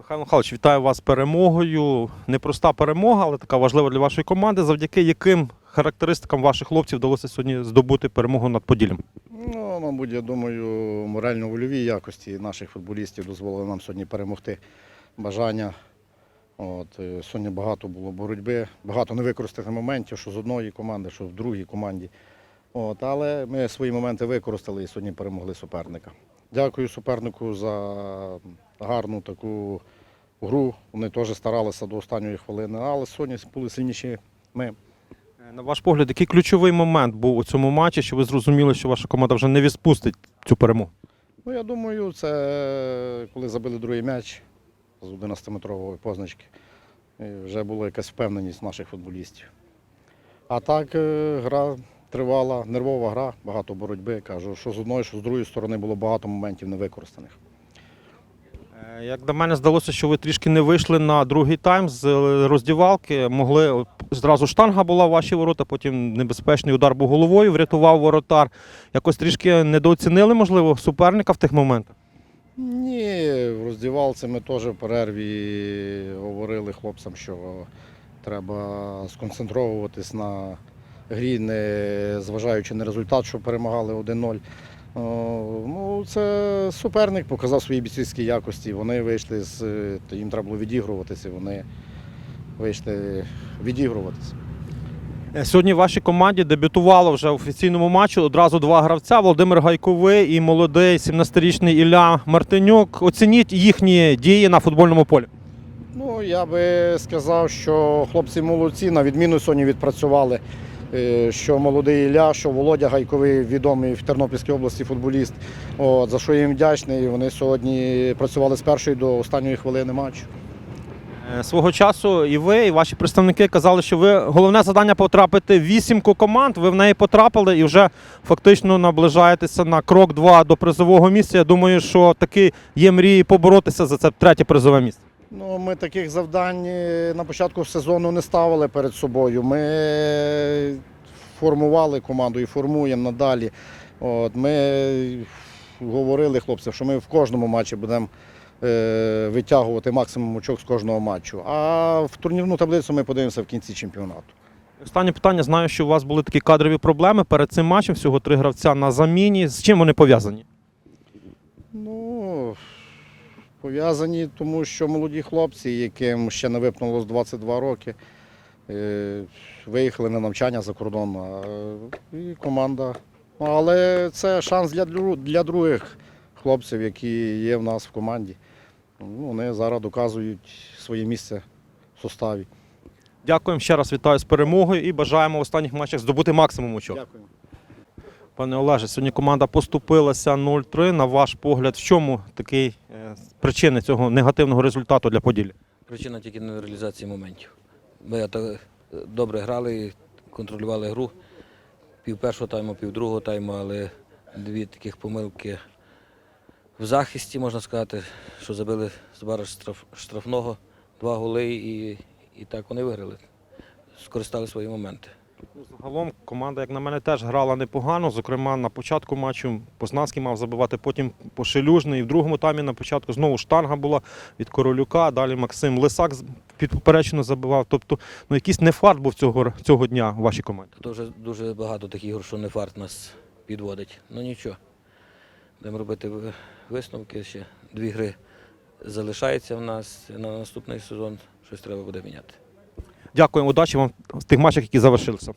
Михайло Михайлович, вітаю вас перемогою. Непроста перемога, але така важлива для вашої команди. Завдяки яким характеристикам ваших хлопців вдалося сьогодні здобути перемогу над Поділлям? Ну, мабуть, я думаю, морально-вольові якості наших футболістів дозволили нам сьогодні перемогти. Бажання. От, е, сьогодні багато було боротьби, багато невикористаних моментів, що з одної команди, що в другій команді. От, але ми свої моменти використали і сьогодні перемогли суперника. Дякую супернику за гарну таку гру. Вони теж старалися до останньої хвилини, але сьогодні були сильніші ми. Е, На ваш погляд, який ключовий момент був у цьому матчі, що ви зрозуміли, що ваша команда вже не відпустить цю перемогу? Ну, я думаю, це коли забили другий м'яч з 11-метрової позначки. Вже була якась впевненість наших футболістів. А так е, гра тривала, нервова гра, багато боротьби. Кажу, що з одної, що з другої сторони було багато моментів невикористаних. Е, Як до мене здалося, що ви трішки не вийшли на другий тайм з е, роздівалки. Могли зразу штанга була в ваші ворота, потім небезпечний удар був головою, врятував воротар. Якось трішки недооцінили, можливо, суперника в тих моментах. Ні, в роздівалці ми теж в перерві говорили хлопцям, що треба сконцентровуватись на грі, не зважаючи на результат, що перемагали 1-0. Ну, це суперник показав свої бійцівські якості. Вони вийшли з. їм треба було відігруватися, вони вийшли відігруватися. Е, Сьогодні в вашій команді дебютувало вже в офіційному матчі одразу два гравця: Володимир Гайковий і молодий 17-річний Ілля Мартинюк. Оцініть їхні дії на футбольному полі. Ну, я би сказав, що хлопці молодці, на відміну сьогодні відпрацювали. Е, Що молодий Ілля, що Володя Гайковий, відомий в Тернопільській області футболіст. От, за що їм вдячний. Вони сьогодні працювали з першої до останньої хвилини матчу. Е, Свого часу і ви, і ваші представники казали, що ви головне завдання потрапити в вісімку команд. Ви в неї потрапили і вже фактично наближаєтеся на крок два до призового місця. Я думаю, що таки є мрії поборотися за це третє призове місце. Ну, ми таких завдань е, на початку сезону не ставили перед собою. Ми формували команду і формуємо надалі. От, ми говорили хлопцям, що ми в кожному матчі будемо е, витягувати максимум очок з кожного матчу. А в турнірну таблицю ми подивимося в кінці чемпіонату. Останнє питання. Знаю, що у вас були такі кадрові проблеми перед цим матчем. Всього три гравця на заміні. З чим вони пов'язані? Ну, пов'язані, тому що молоді хлопці, яким ще не випнуло з 22 роки, е, виїхали на навчання за кордон. І команда. Але це шанс для, для других хлопців, які є в нас в команді. Ну, Вони зараз доказують своє місце в составі. Дякуємо ще раз вітаю з перемогою і бажаємо в останніх матчах здобути максимум очок. Дякую. Пане Олеже, сьогодні команда поступилася 0-3. На ваш погляд, в чому такі е, причини цього негативного результату для Поділля? Причина тільки не реалізації моментів. Ми так добре грали, контролювали гру. Пів першого тайму, пів другого тайму, але дві таких помилки в захисті, можна сказати, що забили з бара штраф, штрафного два голи і, і так вони виграли. Скористали свої моменти. Ну, Загалом команда, як на мене, теж грала непогано. Зокрема, на початку матчу Познанський мав забивати, потім Пошелюжний. І в другому таймі на початку знову штанга була від Королюка. Далі Максим Лисак з- під поперечину забивав. Тобто, ну якийсь нефарт був цього, цього дня у вашій команді. Вже дуже багато таких ігор, що не фарт нас підводить. Ну нічого. Будемо робити висновки. Ще дві гри залишається в нас на наступний сезон. Щось треба буде міняти. Дякуємо, удачі вам в тих матчах, які завершилися.